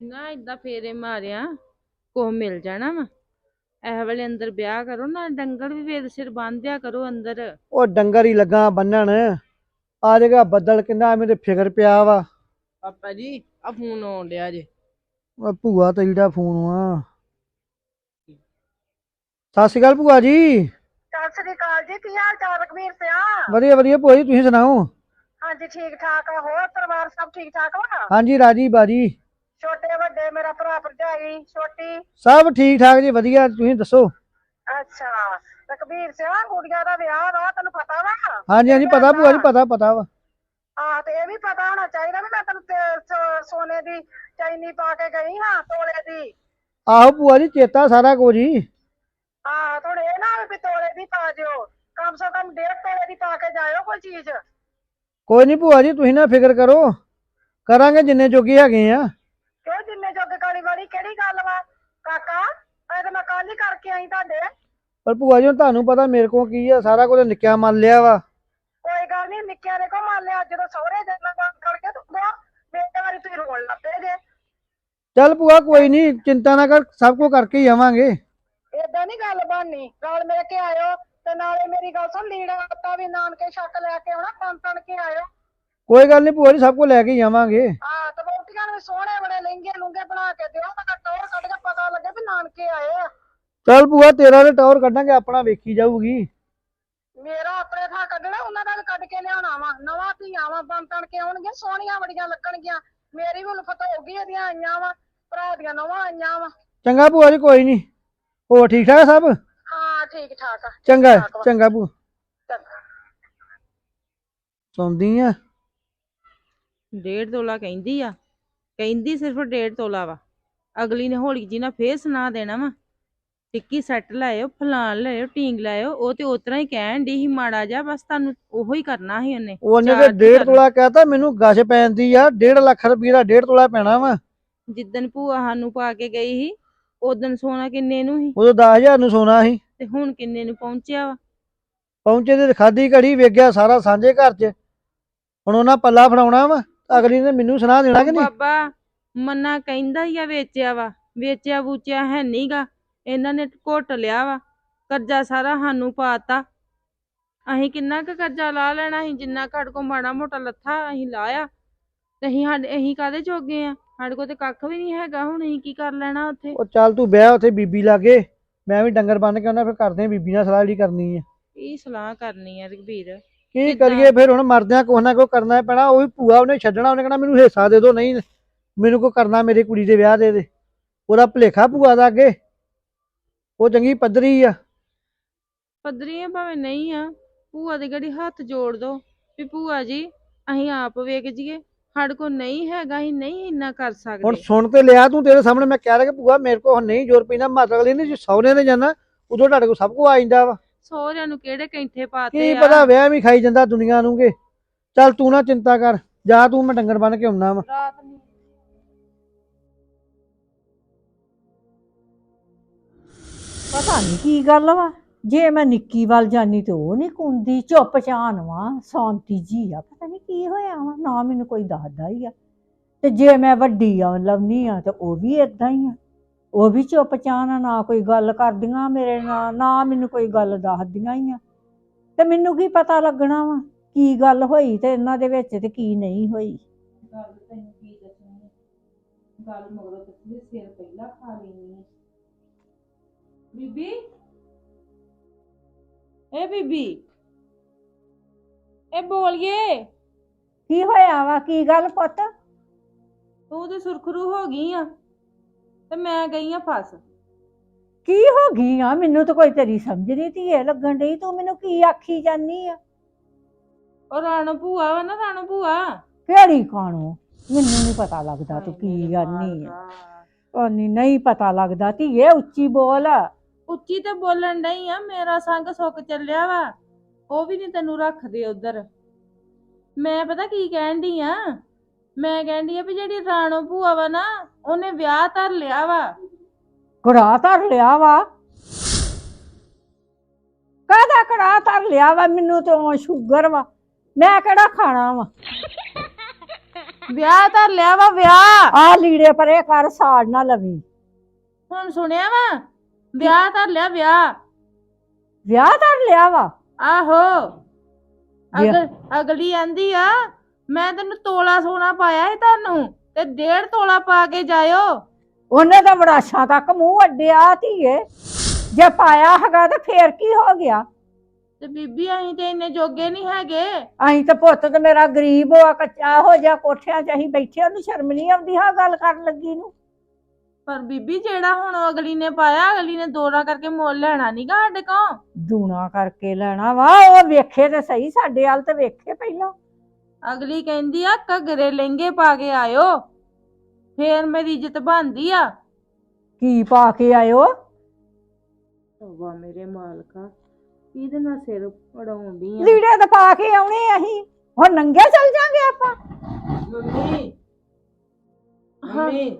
ਨਾ ਏਦਾਂ ਫੇਰੇ ਮਾਰਿਆ ਕੁਛ ਮਿਲ ਜਾਣਾ ਵਾ। ਇਹ ਵੇਲੇ ਅੰਦਰ ਵਿਆਹ ਕਰੋ ਨਾ ਡੰਗਰ ਵੀ ਵੇਦ ਸਿਰ ਬੰਨ੍ਹਿਆ ਕਰੋ ਅੰਦਰ। ਉਹ ਡੰਗਰ ਹੀ ਲੱਗਾ ਬੰਨਣ ਆ ਜਗਾ ਬੱਦਲ ਕਿੰਨਾ ਮੇਰੇ ਫਿਕਰ ਪਿਆ ਵਾ। ਪਾਪਾ ਜੀ ਆ ਫੋਨ ਆਉਣ ਡਿਆ ਜੇ। ਉਹ ਭੂਆ ਤੇਰੀ ਦਾ ਫੋਨ ਵਾ। ਸਤਿ ਸ਼੍ਰੀ ਅਕਾਲ ਭੂਆ ਜੀ। ਸਤਿ ਸ੍ਰੀ ਅਕਾਲ ਜੀ ਕੀ ਹਾਲ ਚਾਲ ਰਘਵੀਰ ਸਿਆ? ਵਧੀਆ ਵਧੀਆ ਭੂਆ ਜੀ ਤੁਸੀਂ ਸੁਣਾਓ? ਹਾਂਜੀ ਠੀਕ ਠਾਕ ਆ ਹੋਰ ਪਰਿਵਾਰ ਸਭ ਠੀਕ ਠਾਕ ਵਾ? ਹਾਂਜੀ ਰਾਜੀ ਬਾਜੀ। ਛੋਟੇ ਵੱਡੇ ਮੇਰਾ ਭਰਾ ਭਰਜਾਈ ਛੋਟੀ। ਸਭ ਠੀਕ ਠਾਕ ਜੀ ਵਧੀਆ ਤੁਸੀਂ ਦੱਸੋ? ਅੱਛਾ ਰਘਵੀਰ ਸਿਆ ਗੁੜੀਆ ਦਾ ਵਿਆਹ ਵਾ ਤੈਨੂੰ ਪਤਾ ਵਾ? ਹਾਂਜੀ ਹਾਂਜੀ ਪਤਾ ਭੂਆ ਜੀ ਪਤਾ ਪਤਾ ਵਾ। ਹਾਂ ਤੇ ਇਹ ਵੀ ਪਤਾ ਹੋਣਾ ਚਾਹੀਦਾ ਵੀ ਮੈਂ ਤੈਨੂੰ ਤੇ- ਸੋ- ਸੋਨੇ ਦੀ ਚੈਨੀ ਪਾ ਕੇ ਗਈ ਹਾਂ ਤੋਲੇ ਦੀ। ਆਹੋ ਭੂਆ ਜੀ ਚੇਤਾ ਸਾਰਾ ਕੁਝ ਹੀ। ਹਾਂ ਥੋੜੇ ਇਹ ਨਾ ਵੀ ਤੋਲੇ ਦੀ ਪਾ ਦਿਓ ਕਮ ਸੇ ਕਮ ਡੇਢ ਤੋਲੇ ਦੀ ਪਾ ਕੇ ਜਾਇਓ ਕੋਈ ਚੀਜ਼। ਕੋਈ ਨਹੀਂ ਭੂਆ ਜੀ ਤੁਸੀਂ ਨਾ ਫਿਕਰ ਕਰੋ। ਕਰਾਂਗੇ ਜਿੰਨੇ ਜੋਗੇ ਹੈਗੇ ਆ। ਕਾਲੀ ਵਾਲੀ ਕਿਹੜੀ ਗੱਲ ਵਾ? ਕਾਕਾ ਇਹ ਤਾਂ ਮੈਂ ਕੱਲ ਹੀ ਕਰਕੇ ਆਈ ਤੁਹਾਡੇ। ਪਰ ਭੂਆ ਜੀ ਹੁਣ ਤੁਹਾਨੂੰ ਪਤਾ ਮੇਰੇ ਕੋਲ ਕੀ ਆ ਸਾਰਾ ਕੁਝ ਨਿੱਕਿਆ ਮੰਨ ਲਿਆ ਵਾ। ਕੋਈ ਗੱਲ ਨਹੀਂ ਨਿੱਕਿਆਂ ਨੇ ਕੋ ਮੰਨ ਲਿਆ। ਜਦੋਂ ਸਹੁਰੇ ਜਾਣਾ ਕੰਮ ਕਰਕੇ ਤੂੰ ਬਾ ਮੇਰੇ ਵਾਰੀ ਤੁਸੀਂ ਰੋਣ ਲੱਗ ਪਏ ਜੇ। ਚੱਲ ਭੂਆ ਕੋਈ ਨਹੀਂ ਚਿੰਤਾ ਨਾ ਕਰ ਸਭ ਕੁਝ ਕਰਕੇ ਹੀ ਆਵਾਂਗੇ। ਏਦਾਂ ਨਹੀਂ ਗੱਲ ਬਣਨੀ ਨਾਲ ਮੇਰੇ ਕੇ ਆਇਓ ਤੇ ਨਾਲੇ ਮੇਰੀ ਗੱਲ ਸੁਣ ਲੀੜਾ ਆਟਾ ਵੀ ਨਾਨਕੇ ਛੱਕ ਲੈ ਕੇ ਆਉਣਾ ਤਨ ਤਨ ਕੇ ਆਇਓ। ਕੋਈ ਗੱਲ ਨਹੀਂ ਭੂਆ ਜੀ ਸਭ ਕੁਝ ਲੈ ਕੇ ਹੀ ਆਵਾਂਗੇ। ਹਾਂ ਤੇ ਰੋਟੀਆਂ ਨੂੰ ਵੀ ਸੋਹਣੇ ਬੜੇ ਲਹਿੰਗੇ ਲੁੰਗੇ ਬਣਾ ਕੇ ਦਿਓ ਮੈਂ ਟੋਰ ਕੱਢ ਕੇ ਪਤਾ ਲੱਗੇ ਵੀ ਨਾਨਕੇ ਆਏ ਆ। ਚੱਲ ਭੂਆ ਤੇਰਾ ਤੇ ਟੌਰ ਕੱਢਾਂਗੇ ਆਪਣਾ ਵੇਖੀ ਜਾਊਗੀ। ਮੇਰਾ ਆਪਣੇ ਥਾਂ ਕੱਢਣਾ ਉਹਨਾਂ ਦਾ ਵੀ ਕੱਢ ਕੇ ਲਿਆਉਣਾ ਵਾ। ਨਵਾਂ ਧੀਆਂ ਵਾ ਬਣ ਤਣ ਕੇ ਆਉਣਗੀਆਂ ਸੋਹਣੀਆਂ ਬੜੀਆਂ ਲੱਗਣਗੀਆਂ। ਮੇਰੀ ਵੀ ਉਲਫਤ ਹੋਊਗੀ ਇਹਦੀਆਂ ਆਈਆਂ ਵਾ ਭਰਾ ਦੀਆਂ ਨਵਾਂ ਆਈਆਂ ਵਾ। ਚੰਗਾ ਭੂਆ ਜੀ ਕੋਈ ਨਹੀਂ ਹੋਰ ਠੀਕ ਠਾਕ ਸਭ? ਹਾਂ ਠੀਕ ਠਾਕ ਆ ਚੰਗਾ। ਚੰਗਾ ਭੂਆ। ਚੰਗਾ। ਸੌਂਦੀ ਆ। ਡੇਢ ਤੋਲਾ ਕਹਿੰਦੀ ਆ ਕਹਿੰਦੀ ਸਿਰਫ ਡੇਢ ਤੋਲਾ ਵਾ। ਅਗਲੀ ਨੇ ਹੌਲੀ ਜੀ ਨਾਲ ਫੇਰ ਸੁਣਾ ਦੇਣਾ ਵਾ। ਟਿੱਕੀ ਸੈੱਟ ਲਾਇਓ ਫਲਾਣ ਲਾਇਓ ਟੀਂਗ ਲਾਇਓ ਉਹ ਤੇ ਉਤਰਾ ਹੀ ਕਹਿਣ ਦੀ ਸੀ ਮਾੜਾ ਜਾ ਬਸ ਤੁਹਾਨੂੰ ਉਹੋ ਹੀ ਕਰਨਾ ਸੀ ਉਹਨੇ। ਉਹਨੇ ਤੇ ਚਾਰਜ ਡੇਢ ਕਰਨਾ। ਤੋਲਾ ਕਹਤਾ ਮੈਨੂੰ ਗਸ਼ ਪੈਂਦੀ ਆ 1.5 ਲੱਖ ਰੁਪਏ ਦਾ 1.5 ਤੋਲਾ ਪੈਣਾ ਵਾ। ਜਿੱਦਣ ਭੂਆ ਸਾਨੂੰ ਪਾ ਕੇ ਗਈ ਸੀ ਉਦੋਂ ਸੋਨਾ ਕਿੰਨੇ ਨੂੰ ਸੀ? ਉਦੋਂ 10000 ਨੂੰ ਸੋਨਾ ਸੀ। ਤੇ ਹੁਣ ਕਿੰਨੇ ਨੂੰ ਪਹੁੰਚਿਆ ਵਾ? ਪਹੁੰਚੇ ਤੇ ਖਾਦੀ ਘੜੀ ਵੇਖ ਗਿਆ ਸਾਰਾ ਸਾਂਝੇ ਘਰ 'ਚ। ਹੁਣ ਉਹਨਾਂ ਪੱਲਾ ਫੜਾਉਣਾ ਵਾ। ਅਗਲੀ ਨੇ ਮੈਨੂੰ ਸੁਣਾ ਦੇਣਾ ਕਿ ਨਹੀਂ? ਬਾਬਾ ਮੰਨਾ ਕਹਿੰਦਾ ਹੀ ਆ ਵੇਚਿਆ ਵਾ ਵੇਚਿਆ ਵੂਚਿਆ ਹੈ ਨਹੀਂਗਾ ਇਹਨਾਂ ਨੇ ਘੁੱਟ ਲਿਆ ਵਾ ਕਰਜ਼ਾ ਸਾਰਾ ਸਾਨੂੰ ਪਾਤਾ ਅਸੀਂ ਕਿੰਨਾ ਕੁ ਕਰਜ਼ਾ ਲਾ ਲੈਣਾ ਅਸੀਂ ਜਿੰਨਾ ਘੜ ਕੋ ਮਾੜਾ ਮੋਟਾ ਲੱਥਾ ਅਸੀਂ ਲਾਇਆ। ਤੇ ਅਸੀਂ ਸਾਡੇ ਅਸੀਂ ਕਾਦੇ ਜੋਗੇ ਆ? ਸਾਡੇ ਕੋਲ ਤੇ ਕੱਖ ਵੀ ਨਹੀਂ ਹੈਗਾ ਹੁਣ ਅਸੀਂ ਕੀ ਕਰ ਲੈਣਾ ਉੱਥੇ? ਉਹ ਚੱਲ ਤੂੰ ਵਿਆਹ ਉੱਥੇ ਬੀਬੀ ਲਾਗੇ ਮੈਂ ਵੀ ਡੰਗਰ ਬੰਨ ਕੇ ਆਉਣਾ ਫਿਰ ਕਰਦੇ ਆ ਬੀਬੀ ਨਾਲ ਸਲਾਹ ਜਿਹੜੀ ਕਰਨੀ ਆ। ਕੀ ਸਲਾਹ ਕਰਨੀ ਆ ਰਘਬੀਰ? ਕੀ? ਕਰੀਏ? ਫਿਰ ਹੁਣ ਮਰਦਿਆਂ ਕੁਛ ਨਾ ਕੁਛ ਕਰਨਾ ਪੈਣਾ। ਉਹ ਵੀ ਭੂਆ ਉਹਨੇ ਛੱਡਣਾ ਉਹਨੇ ਕਹਿਣਾ ਮੈਨੂੰ ਹਿੱਸਾ ਦੇ ਦਿਓ ਨਹੀਂ ਮੈਨੂੰ ਕੋ ਕਰਨਾ ਮੇਰੀ ਕੁੜੀ ਦੇ ਵਿਆਹ ਦੇ ਦੇ। ਉਹਦਾ ਭੁਲੇਖਾ ਭੂਆ ਦਾ ਅੱਗੇ। ਉਹ ਚੰਗੀ ਪੱਧਰੀ ਆ। ਪੱਧਰੀ ਆ ਭਾਵੇਂ ਨਹੀਂ ਆ ਭੂਆ ਦੇ ਗੜੀ ਹੱਥ ਜੋੜ ਦੋ। ਵੀ ਭੂਆ ਜੀ ਅਸੀਂ ਆਪ ਵੇਖ ਜੀਏ ਸਾਡੇ ਕੋਲ ਨਹੀਂ ਹੈਗਾ ਅਸੀਂ ਨਹੀਂ ਇੰਨਾ ਕਰ ਹੁਣ ਸਕਦੇ ਸੁਣ ਤੇ ਲਿਆ ਤੂੰ ਤੇਰੇ ਸਾਹਮਣੇ ਮੈਂ ਕਹਿ ਰਿਹਾ ਕਿ ਭੂਆ ਮੇਰੇ ਹੁਣ ਨਹੀਂ ਜ਼ੋਰ ਪੈਂਦਾ ਮਾਤਾ ਅਗਲੀ ਨੇ ਜੇ ਸਹੁਰੇ ਨੇ ਜਾਣਾ ਉਦੋਂ ਤੁਹਾਡੇ ਕੋਲ ਸਭ ਕੁਝ ਆ ਜਾਂਦਾ ਵਾ। ਸਹੁਰਿਆਂ ਨੂੰ ਕਿਹੜੇ ਕੈਂਠੇ ਪਾਤੇ ਕੀ ਆ? ਪਤਾ ਵਿਆਹ ਵੀ ਖਾਈ ਜਾਂਦਾ ਦੁਨੀਆ ਨੂੰ ਕੇ। ਚੱਲ ਤੂੰ ਨਾ ਚਿੰਤਾ ਕਰ ਜਾ ਤੂੰ ਮੈਂ ਡੰਗਰ ਬੰਨ ਕੇ ਆਉਣਾ ਵਾ। ਰਾਤ ਨੂੰ। ਪਤਾ ਨਹੀਂ ਕੀ ਗੱਲ ਵਾ। ਜੇ ਮੈਂ ਨਿੱਕੀ ਵੱਲ ਜਾਨੀ ਤੇ ਉਹ ਨਹੀਂ ਕੁੰਦੀ ਚੁੱਪ ਚਾਨ ਵਾ ਸ਼ਾਂਤੀ ਜੀ ਆ। ਪਤਾ ਨਹੀਂ ਕੀ ਹੋਇਆ ਵਾ ਨਾ ਮੈਨੂੰ ਕੋਈ ਦੱਸਦਾ ਹੀ ਆ। ਤੇ ਜੇ ਮੈਂ ਵੱਡੀ ਆ ਲਵਨੀ ਆ ਤੇ ਉਹ ਵੀ ਇਦਾਂ ਹੀ ਆ। ਉਹ ਵੀ ਚੁੱਪ ਚਾਨ ਨਾ ਕੋਈ ਗੱਲ ਕਰਦੀਆਂ ਮੇਰੇ ਨਾਲ ਨਾ ਮੈਨੂੰ ਕੋਈ ਗੱਲ ਦੱਸਦੀਆਂ ਹੀ ਆ। ਤੇ ਮੈਨੂੰ ਕੀ ਪਤਾ ਲੱਗਣਾ ਵਾ ਕੀ ਗੱਲ ਹੋਈ ਤੇ ਇਹਨਾਂ ਦੇ ਵਿੱਚ ਤੇ ਕੀ ਨਹੀਂ ਹੋਈ। ਗੱਲ ਤੈਨੂੰ ਕੀ ਦੱਸਣੀ ਗੱਲ ਮਗਰੋਂ ਤੇ ਸਿਰ ਪਹਿਲਾਂ ਖਾ ਲੈਣੀ ਹੈ ਬੀਬੀ? ਏ ਬੀਬੀ ਇਹ ਬੋਲੀਏ। ਕੀ ਹੋਇਆ ਵਾ ਕੀ ਗੱਲ ਪੁੱਤ? ਤੂੰ ਤੇ ਸੁਰਖਰੂ ਹੋ ਗਈ ਆ। ਤੇ ਮੈਂ ਗਈ ਆ ਫਸ। ਕੀ ਹੋ ਗਈ ਆ? ਮੈਨੂੰ ਤਾਂ ਕੋਈ ਤੇਰੀ ਸਮਝ ਨਹੀਂ ਧੀਏ ਲੱਗਣ ਡਈ ਤੂੰ ਮੈਨੂੰ ਕੀ ਆਖੀ ਜਾਨੀ ਆ? ਉਹ ਰਾਣੋ ਭੂਆ ਵਾ ਨਾ ਰਾਣੋ ਭੂਆ। ਕਿਹੜੀ ਕਾਣੋ ਮੈਨੂੰ ਨਹੀਂ ਪਤਾ ਲੱਗਦਾ ਤੂੰ ਕੀ ਜਾਨੀ ਆ। ਉਹ ਨਹੀਂ ਨਹੀਂ ਪਤਾ ਲੱਗਦਾ ਧੀਏ ਉੱਚੀ ਬੋਲ। ਉੱਚੀ ਤੇ ਬੋਲਣ ਡਈ ਆ ਮੇਰਾ ਸੰਗ ਸੁੱਕ ਚੱਲਿਆ ਵਾ। ਉਹ ਵੀ ਨਹੀਂ ਤੈਨੂੰ ਰੱਖਦੇ ਉਧਰ। ਮੈਂ ਪਤਾ ਕੀ ਕਹਿਣ ਡਈ ਆ? ਮੈਂ ਡਈ ਆ ਵੀ ਜਿਹੜੀ ਰਾਣੋ ਭੂਆ ਵਾ ਨਾ ਉਹਨੇ ਵਿਆਹ ਧਰ ਲਿਆ ਵਾ। ਕੜਾ ਧਰ ਲਿਆ ਵਾ? ਕਾਹਦਾ ਕੜਾ ਧਰ ਲਿਆ ਵਾ? ਮੈਨੂੰ ਤੇ ਸ਼ੂਗਰ ਵਾ। ਮੈਂ ਕਿਹੜਾ ਖਾਣਾ ਵਾ? ਵਿਆਹ ਧਰ ਲਿਆ ਵਾ ਵਿਆਹ। ਆ ਲੀੜੇ ਪਰੇ ਕਰ ਸਾੜ ਨਾ ਲਵੀ। ਹੁਣ ਸੁਣਿਆ ਵਾ? ਵਿਆਹ ਧਰ ਲਿਆ ਵਿਆਹ। ਵਿਆਹ ਕਰ ਲਿਆ ਵਾ? ਆਹੋ। ਵਿਆਹ- ਅਗਲ ਅਗਲੀ ਆਂਦੀ ਆ ਮੈਂ ਤੈਨੂੰ ਤੋਲਾ ਸੋਨਾ ਪਾਇਆ ਸੀ ਤੁਹਾਨੂੰ ਤੇ ਡੇਢ ਤੋਲਾ ਪਾ ਕੇ ਜਾਇਓ। ਉਹਨੇ ਤਾਂ ਵੜਾਸ਼ਾਂ ਤੱਕ ਮੂੰਹ ਅੱਡਿਆ ਧੀਏ। ਜੇ ਪਾਇਆ ਹੈਗਾ ਤਾਂ ਫੇਰ ਕੀ ਹੋ ਗਿਆ? ਤੇ ਬੀਬੀ ਅਸੀਂ ਤੇ ਇੰਨੇ ਜੋਗੇ ਨਹੀਂ ਹੈਗੇ। ਅਸੀਂ ਤਾਂ ਪੁੱਤ ਤੇ ਮੇਰਾ ਗਰੀਬ ਹੋਆ ਕੱਚਾ ਹੋ ਜਾ ਕੋਠਿਆਂ 'ਚ ਅਸੀਂ ਬੈਠੇ ਉਹਨੂੰ ਸ਼ਰਮ ਨਹੀਂ ਆਉਂਦੀ ਹਾਂ ਗੱਲ ਕਰਨ ਲੱਗੀ ਨੂੰ। ਪਰ ਬੀਬੀ ਜਿਹੜਾ ਹੁਣ ਅਗਲੀ ਨੇ ਪਾਇਆ ਅਗਲੀ ਨੇ ਦੋਰਾ ਕਰਕੇ ਮੁੱਲ ਲੈਣਾ ਨਹੀਂਗਾ ਸਾਡੇ ਕੋਲ। ਦੂਣਾ ਕਰਕੇ ਲੈਣਾ ਵਾ ਉਹ ਵੇਖੇ ਤੇ ਸਹੀ ਸਾਡੇ ਵੱਲ ਤੇ ਵੇਖੇ ਪਹਿਲਾਂ। ਅਗਲੀ ਕਹਿੰਦੀ ਆ ਘਗਰੇ ਲਹਿੰਗੇ ਪਾ ਕੇ ਆਇਓ। ਫੇਰ ਮੇਰੀ ਇੱਜ਼ਤ ਬਣਦੀ ਆ। ਕੀ ਪਾ ਕੇ ਆਇਓ? ਵਾ ਮੇਰੇ ਮਾਲਕਾ ਇਹਦੇ ਨਾਲ ਸਿਰ ਪੜਾਉਂਦੀ ਆ। ਲੀੜੇ ਤਾਂ ਪਾ ਕੇ ਆਉਣੇ ਅਸੀਂ। ਹੁਣ ਨੰਗੇ ਚੱਲ ਜਾਾਂਗੇ ਆਪਾਂ। ਮੰਮੀ ਮੰਮੀ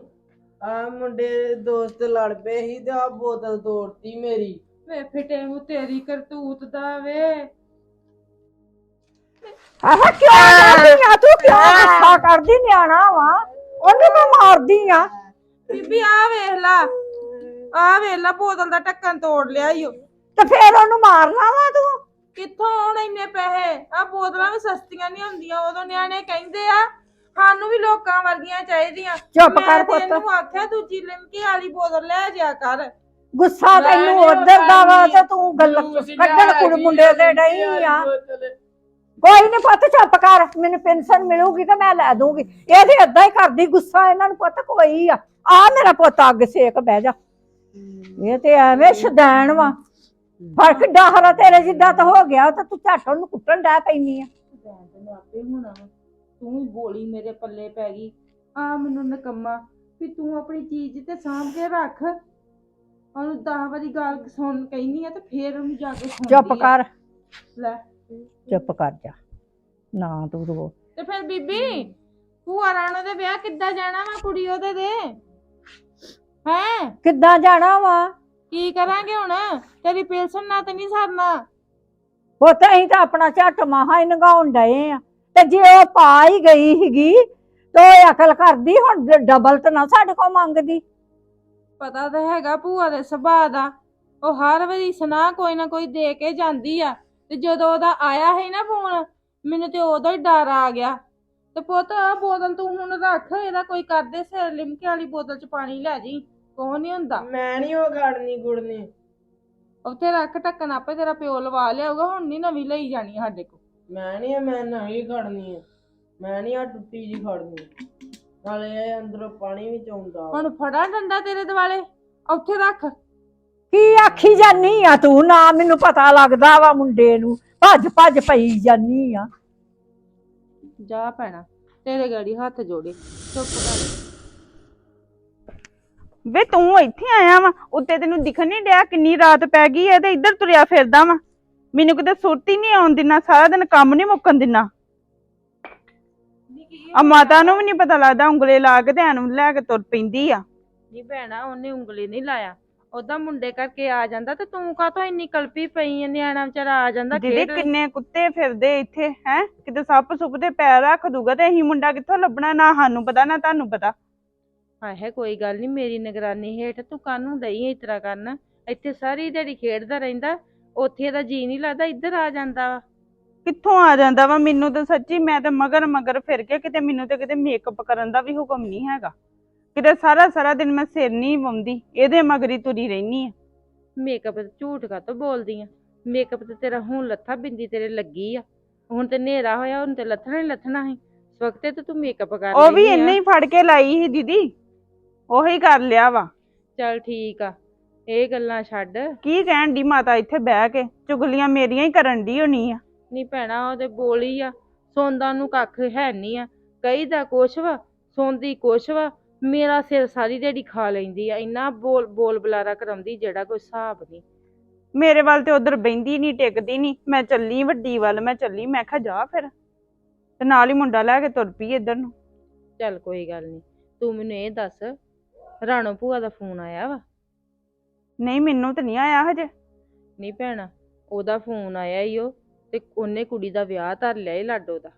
ਆ ਮੁੰਡੇ ਦੋਸਤ ਲੜ ਪਏ ਸੀ ਤੇ ਆ ਬੋਤਲ ਤੋੜਤੀ ਮੇਰੀ। ਵੇ ਫਿਟੇ ਮੂੰ ਤੇਰੀ ਕਰਤੂਤ ਦਾ ਵੇ। ਆਹ ਕਿਉਂ ਕਰਦੀ ਆ? ਤੂੰ ਕਿਉਂ ਗੁੱਸਾ ਕਰਦੀ ਨਿਆਣਾ ਵਾ? ਉਹਨੂੰ ਮੈਂ ਮਾਰਦੀ ਆ। ਬੀਬੀ ਆ ਵੇਖ ਲਾ। ਆ ਵੇਖ ਲਾ ਬੋਤਲ ਦਾ ਢੱਕਣ ਤੋੜ ਲਿਆ ਈਓ ਤੇ ਫੇਰ ਉਹਨੂੰ ਮਾਰਨਾ ਵਾ ਤੂੰ? ਕਿੱਥੋਂ ਆਉਣ ਇੰਨੇ ਪੈਸੇ? ਆ ਬੋਤਲਾਂ ਵੀ ਸਸਤੀਆਂ ਨਹੀਂ ਹੁੰਦੀਆਂ ਉਦੋਂ ਨਿਆਣੇ ਕਹਿੰਦੇ ਆ ਸਾਨੂੰ ਵੀ ਲੋਕਾਂ ਵਰਗੀਆਂ ਚਾਹੀਦੀਆਂ। ਚੁੱਪ ਕਰ ਪੁੱਤ। ਇਹਨੂੰ ਆਖਿਆ ਦੂਜੀ ਲਿਮਕੇ ਵਾਲੀ ਬੋਤਲ ਲੈ ਜਾ ਕਰ। ਗੁੱਸਾ ਤੈਨੂੰ ਉਧਰ ਦਾ ਵਾ। ਤੇ ਤੂੰ ਗੱਲ ਕੱਢਣ ਕੁੜ ਮੁੰਡੇ ਦੇ ਡਈ ਆ। ਕੋਈ ਨਹੀਂ ਪੁੱਤ ਚੁੱਪ ਕਰ ਮੈਨੂੰ ਪੈਨਸ਼ਨ ਮਿਲੂਗੀ ਤੇ ਮੈਂ ਲੈ ਦੂੰਗੀ। ਇਹਦੇ ਏਦਾਂ ਹੀ ਕਰਦੀ ਗੁੱਸਾ ਇਹਨਾਂ ਨੂੰ ਪੁੱਤ ਕੋਈ ਆ। ਆ ਮੇਰਾ ਪੁੱਤ ਅੱਗ ਸੇਕ ਬਹਿ ਜਾ। ਇਹ ਤੇ ਐਵੇਂ ਸ਼ਦੈਣ ਵਾ। ਫ਼ਰਕ ਡਾਹਰਾ ਤੇਰੇ ਜਿੱਦਾਂ ਤਾਂ ਹੋ ਗਿਆ ਤਾਂ ਤੂੰ ਝੱਟ ਉਹਨੂੰ ਕੁੱਟਣ ਡੈ ਪੈਣੀ ਆ। ਭੈਣ ਤੈਨੂੰ ਆਪੇ ਹੋਣਾ ਵਾ। ਤੂੰ ਬੋਲੀ ਮੇਰੇ ਪੱਲੇ ਪੈ ਗਈ। ਆ ਮੈਨੂੰ ਨਕੰਮਾ ਵੀ ਤੂੰ ਆਪਣੀ ਚੀਜ਼ ਤੇ ਸਾਂਭ ਕੇ ਰੱਖ। ਉਹਨੂੰ 10 ਵਾਰੀ ਗੱਲ ਸੁਣ ਕਹਿਨੀ ਆ ਤੇ ਫੇਰ ਉਹਨੂੰ ਜਾ ਕੇ ਸੁਣਦੀ ਚੁੱਪ ਆ। ਕਰ। ਲੈ ਚੁੱਪ ਕਰ ਜਾ। ਨਾ ਤੂੰ ਰੋ। ਤੇ ਫਿਰ ਬੀਬੀ ਭੂਆ ਰਾਣੋ ਦੇ ਵਿਆਹ ਕਿੱਦਾਂ ਜਾਣਾ ਵਾ ਕੁੜੀ ਉਹਦੇ ਦੇ? ਹੈ? ਕਿੱਦਾਂ ਜਾਣਾ ਵਾ? ਕੀ ਕਰਾਂਗੇ ਹੁਣ? ਤੇਰੀ ਪੈਨਸ਼ਨ ਨਾ ਤੇ ਨਹੀਂ ਸਰਨਾ। ਪੁੱਤ ਅਸੀਂ ਤਾਂ ਆਪਣਾ ਝੱਟ ਮਹਾ ਹੀ ਨਗਾਉਣ ਡਏ ਆ। ਤੇ ਜੇ ਉਹ ਪਾ ਹੀ ਗਈ ਸੀਗੀ ਤੇ ਉਹ ਅਕਲ ਕਰਦੀ ਹੁਣ ਡਬਲ ਤਾਂ ਨਾ ਸਾਡੇ ਕੋਲ ਮੰਗਦੀ। ਪਤਾ ਤਾਂ ਹੈਗਾ ਭੂਆ ਦੇ ਸੁਭਾਅ ਦਾ। ਉਹ ਹਰ ਵਾਰੀ ਸੁਨਾ ਕੋਈ ਨਾ ਕੋਈ ਦੇ ਕੇ ਜਾਂਦੀ ਆ। ਤੇ ਜਦੋਂ ਉਹਦਾ ਆਇਆ ਸੀ ਨਾ ਫੋਨ ਮੈਨੂੰ ਤੇ ਉਦੋਂ ਹੀ ਡਰ ਆ ਗਿਆ। ਤੇ ਪੁੱਤ ਬੋਤਲ ਤੂੰ ਹੁਣ ਰੱਖ ਇਹਦਾ ਕੋਈ ਕਰਦੇ ਸਿਰ ਲਿਮਕੇ ਵਾਲੀ ਬੋਤਲ ਚ ਪਾਣੀ ਲੈ ਜੀ ਕੋਹ ਨਹੀਂ ਹੁੰਦਾ। ਮੈਂ ਨਹੀਂ ਉਹ ਗੜਨੀ ਗੁੜਨੀ। ਉੱਥੇ ਰੱਖ ਢੱਕਣ ਆਪੇ ਤੇਰਾ ਪਿਓ ਲਵਾ ਲਿਆਊਗਾ ਹੁਣ ਨਹੀਂ ਨਵੀਂ ਲਈ ਜਾਣੀ ਸਾਡੇ ਕੋਲ। ਮੈਂ ਨਹੀਂ ਮੈਂ ਨਵੀਂ ਖੜਨੀ ਮੈਂ ਨਹੀਂ ਆ ਟੁੱਟੀ ਜੀ ਖੜਨੀ। ਨਾਲੇ ਇਹ ਅੰਦਰੋਂ ਪਾਣੀ ਵੀ ਚੋਂਦਾ ਹੁਣ ਫੜਾ ਡੰਡਾ ਤੇਰੇ ਦਿਵਾਲੇ ਉੱਥੇ ਰੱਖ। ਕੀ ਆਖੀ ਜਾਨੀ ਆ ਤੂੰ? ਨਾ ਮੈਨੂੰ ਪਤਾ ਲੱਗਦਾ ਵਾ ਮੁੰਡੇ ਨੂੰ। ਭੱਜ ਭੱਜ ਪਈ ਜਾਨੀ ਆ। ਜਾ ਪੈਣਾ ਤੇਰੇ ਗਾੜੀ ਹੱਥ ਜੋੜੇ। ਚੁੱਪ ਕਰ। ਵੇ ਤੂੰ ਇੱਥੇ ਆਇਆ ਵਾ ਉੱਤੇ ਤੈਨੂੰ ਦਿਖਣ ਨਹੀਂ ਡਿਆ ਕਿੰਨੀ ਰਾਤ ਪੈ ਗਈ ਐ ਤੇ ਇੱਧਰ ਤੁਰਿਆ ਫਿਰਦਾ ਵਾ। ਮੈਨੂੰ ਕਿਤੇ ਸੁਰਤੀ ਨਹੀਂ ਆਉਣ ਦਿਨਾ ਸਾਰਾ ਦਿਨ ਕੰਮ ਨਹੀਂ ਮੁੱਕਣ ਦਿਨਾ। ਆ ਮਾਤਾ ਨੂੰ ਵੀ ਨਹੀਂ ਪਤਾ ਲੱਗਦਾ ਉਂਗਲੇ ਲਾ ਕੇ ਤੇ ਐਨੂੰ ਲੈ ਕੇ ਤੁਰ ਪੈਂਦੀ ਆ। ਨਹੀਂ ਭੈਣਾ ਉਹਨੇ ਉਂਗਲੀ ਨਹੀਂ ਲਾਇਆ। ਉਹਦਾ ਮੁੰਡੇ ਕਰਕੇ ਆ ਜਾਂਦਾ ਤੇ ਤੂੰ ਕਾਹਤੋਂ ਇੰਨੀ ਕਲਪੀ ਪਈ ਐ ਨਿਆਣਾ ਵਿਚਾਰਾ ਆ ਜਾਂਦਾ ਦੀਦੀ ਖੇਡ ਕਿੰਨੇ ਕੁੱਤੇ ਫਿਰਦੇ ਇੱਥੇ ਹੈ? ਕਿਤੇ ਸੱਪ ਸੁੱਪ ਤੇ ਪੈਰ ਰੱਖ ਦੂਗਾ ਤੇ ਅਸੀਂ ਮੁੰਡਾ ਕਿੱਥੋਂ ਲੱਭਣਾ? ਨਾ ਸਾਨੂੰ ਪਤਾ ਨਾ ਤੁਹਾਨੂੰ ਪਤਾ। ਆਹੇ ਕੋਈ ਗੱਲ ਨਹੀਂ ਮੇਰੀ ਨਿਗਰਾਨੀ ਹੇਠ ਤੂੰ ਕਾਹਨੂੰ ਦਈ ਇਸ ਤਰ੍ਹਾਂ ਕਰਨ। ਇੱਥੇ ਸਾਰੀ ਦਿਹਾੜੀ ਖੇਡਦਾ ਰਹਿੰਦਾ ਉੱਥੇ ਇਹਦਾ ਜੀ ਨਹੀਂ ਲੱਗਦਾ ਇੱਧਰ ਆ ਜਾਂਦਾ ਵਾ। ਕਿੱਥੋਂ ਆ ਜਾਂਦਾ ਵਾ? ਮੈਨੂੰ ਤਾਂ ਸੱਚੀ ਮੈਂ ਤਾਂ ਮਗਰ ਮਗਰ ਫਿਰ ਕੇ ਕਿਤੇ ਮੈਨੂੰ ਤੇ ਕਿਤੇ ਮੇਕਅਪ ਕਰਨ ਦਾ ਵੀ ਹੁਕਮ ਨਹੀਂ ਹੈਗਾ। ਕਿਤੇ ਸਾਰਾ ਸਾਰਾ ਦਿਨ ਮੈਂ ਸਿਰ ਨਹੀਂ ਵੰਦੀ ਇਹਦੇ ਮਗਰੀ ਤੁਰੀ ਰਹਿਨੀ ਆ। ਮੇਕਅਪ ਤੇ ਝੂਠ ਕਾਤੋਂ ਬੋਲਦੀ ਆ? ਮੇਕਅਪ ਤੇ ਤੇਰਾ ਹੁਣ ਲੱਥਾ ਬਿੰਦੀ ਤੇਰੇ ਲੱਗੀ ਆ। ਹੁਣ ਤੇ ਹਨੇਰਾ ਹੋਇਆ ਹੁਣ ਤੇ ਲੱਥਣਾ ਹੀ ਲੱਥਣਾ ਸੀ। ਇਸ ਵਕਤ ਤੇ ਤੂੰ ਮੇਕਅਪ ਕਰ ਉਹ ਵੀ। ਇੰਨੇ ਹੀ ਫੜ ਕੇ ਲਾਈ ਸੀ ਦੀਦੀ ਉਹੀ ਕਰ ਲਿਆ ਵਾ। ਚੱਲ ਠੀਕ ਆ ਇਹ ਗੱਲਾਂ ਛੱਡ। ਕੀ ਕਹਿਣ ਦੀ ਮਾਤਾ ਇੱਥੇ ਬਹਿ ਕੇ ਚੁਗਲੀਆਂ ਮੇਰੀਆਂ ਹੀ ਕਰਨ ਦੀ ਹੋਣੀ ਆ। ਨਹੀਂ ਭੈਣਾ ਉਹਦੇ ਬੋਲੀ ਆ ਸੌਂਦਾ ਨੂੰ ਕੱਖ ਹੈ ਨਹੀਂ ਆ। ਕਈ ਦਾ ਕੁਛ ਵਾ ਸੌਂਦੀ ਕੁਛ ਵਾ ਮੇਰਾ ਸਿਰ ਸਾਰੀ ਦਿਹਾੜੀ ਖਾ ਲੈਂਦੀ ਆ ਇੰਨਾ ਬੋਲ ਬੋਲ ਬੁਲਾਰਾ ਕਰਾਉਂਦੀ ਜਿਹੜਾ ਕੋਈ ਹਿਸਾਬ ਨਹੀਂ। ਮੇਰੇ ਵੱਲ ਤੇ ਉਧਰ ਬਹਿੰਦੀ ਨਹੀਂ ਟਿਕਦੀ ਨਹੀਂ ਮੈਂ ਚੱਲੀ ਵੱਡੀ ਵੱਲ ਮੈਂ ਚੱਲੀ ਮੈਂ ਕਿਹਾ ਜਾ ਫਿਰ। ਤੇ ਨਾਲ ਹੀ ਮੁੰਡਾ ਲੈ ਕੇ ਤੁਰ ਪਈ ਇੱਧਰ ਨੂੰ। ਚੱਲ ਕੋਈ ਗੱਲ ਨਹੀਂ ਤੂੰ ਮੈਨੂੰ ਇਹ ਦੱਸ ਰਾਣੋ ਭੂਆ ਦਾ ਫੋਨ ਆਇਆ ਵਾ? ਨਹੀਂ ਮੈਨੂੰ ਤਾਂ ਨਹੀਂ ਆਇਆ ਹਜੇ। ਨਹੀਂ ਭੈਣਾ ਉਹਦਾ ਫੋਨ ਆਇਆ ਈ ਉਹ ਤੇ ਉਹਨੇ ਕੁੜੀ ਦਾ ਵਿਆਹ ਧਰ ਲਿਆ ਈ ਲਾਡੋ ਦਾ।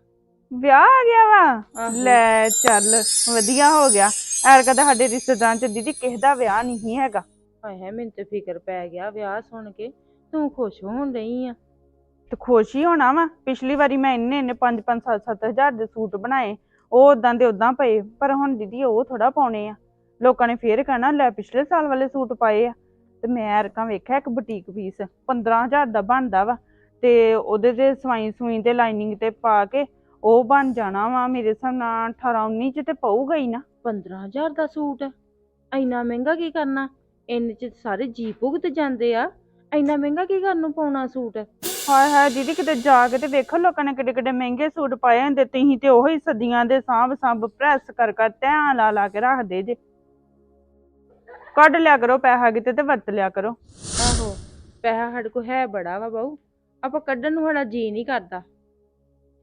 ਵਿਆਹ ਆ ਗਿਆ ਵਾ। ਲੈ ਚੱਲ ਵਧੀਆ ਹੋ ਗਿਆ। ਐਰ ਕਦਾ ਸਾਡੇ ਰਿਸ਼ਤੇਦਾਰਾਂ ਚ ਦੀਦੀ ਕਿਸੇ ਦਾ ਵਿਆਹ ਨਹੀਂ ਹੈਗਾ। ਹਾਏ ਹਾਏ ਮੈਨੂੰ ਤੇ ਫਿਕਰ ਪੈ ਗਿਆ ਵਿਆਹ ਸੁਣ ਕੇ। ਤੂੰ ਖੁਸ਼ ਹੋਣ ਰਹੀ ਆ। ਤੇ ਖੁਸ਼ ਹੀ ਹੋਣਾ ਵਾ। ਪਿਛਲੀ ਵਾਰੀ ਮੈਂ ਇੰਨੇ ਇੰਨੇ 5 5 7 7 ਹਜ਼ਾਰ ਦੇ ਸੂਟ ਬਣਾਏ ਉਹ ਉਦਾਂ ਦੇ ਉਦਾਂ ਪਏ ਪਰ ਹੁਣ ਦੀਦੀ ਉਹ ਥੋੜਾ ਪਾਉਣੇ ਆ। ਲੋਕਾਂ ਨੇ ਫੇਰ ਕਹਿਣਾ ਲੈ ਪਿਛਲੇ ਸਾਲ ਵਾਲੇ ਸੂਟ ਪਾਏ ਆ। ਤੇ ਮੈਂ ਐਰਕਾਂ ਵੇਖਿਆ ਇੱਕ ਬੁਟੀਕ ਪੀਸ 15000 ਦਾ ਬਣਦਾ ਵਾ। ਤੇ ਉਹਦੇ ਤੇ ਸਵਾਈ ਸੂਈ ਤੇ ਲਾਈਨਿੰਗ ਤੇ ਪਾ ਕੇ ਉਹ ਬਣ ਜਾਣਾ ਵਾ। ਮੇਰੇ ਹਿਸਾਬ ਨਾਲ 18 19 ਚ ਤੇ ਪਊਗਾ ਹੀ ਨਾ। 15000 ਦਾ ਸੂਟ। ਇੰਨਾ ਮਹਿੰਗਾ ਕੀ ਕਰਨਾ? ਇੰਨੇ ਚ ਸਾਰੇ ਜੀ ਭੁਗਤ ਜਾਂਦੇ ਆ। ਇੰਨਾ ਮਹਿੰਗਾ ਕੀ ਕਰਨ ਨੂੰ ਪਾਉਣਾ ਸੂਟ? ਹਾਏ ਹਾਏ ਦੀਦੀ ਕਿਤੇ ਜਾ ਕੇ ਤੇ ਵੇਖੋ ਲੋਕਾਂ ਨੇ ਕਿੱਡੇ ਕਿੱਡੇ ਮਹਿੰਗੇ ਸੂਟ ਪਾਏ ਹੁੰਦੇ। ਤੁਸੀਂ ਤੇ ਉਹੀ ਸਦੀਆਂ ਦੇ ਸਾਂਭ ਸਾਂਭ ਪ੍ਰੈਸ ਕਰ ਕਰ ਧਿਆਨ ਲਾ ਲਾ ਕੇ ਰੱਖਦੇ ਜੇ। ਕੱਢ ਲਿਆ ਕਰੋ ਪੈਸਾ ਕਿਤੇ ਤੇ ਵਰਤ ਲਿਆ ਕਰੋ। ਆਹੋ ਪੈਸਾ ਸਾਡੇ ਕੋਲ ਹੈ ਬੜਾ ਵਾ ਬਾਊ। ਆਪਾਂ ਕੱਢਣ ਨੂੰ ਸਾਡਾ ਜੀ ਨਹੀਂ ਕਰਦਾ।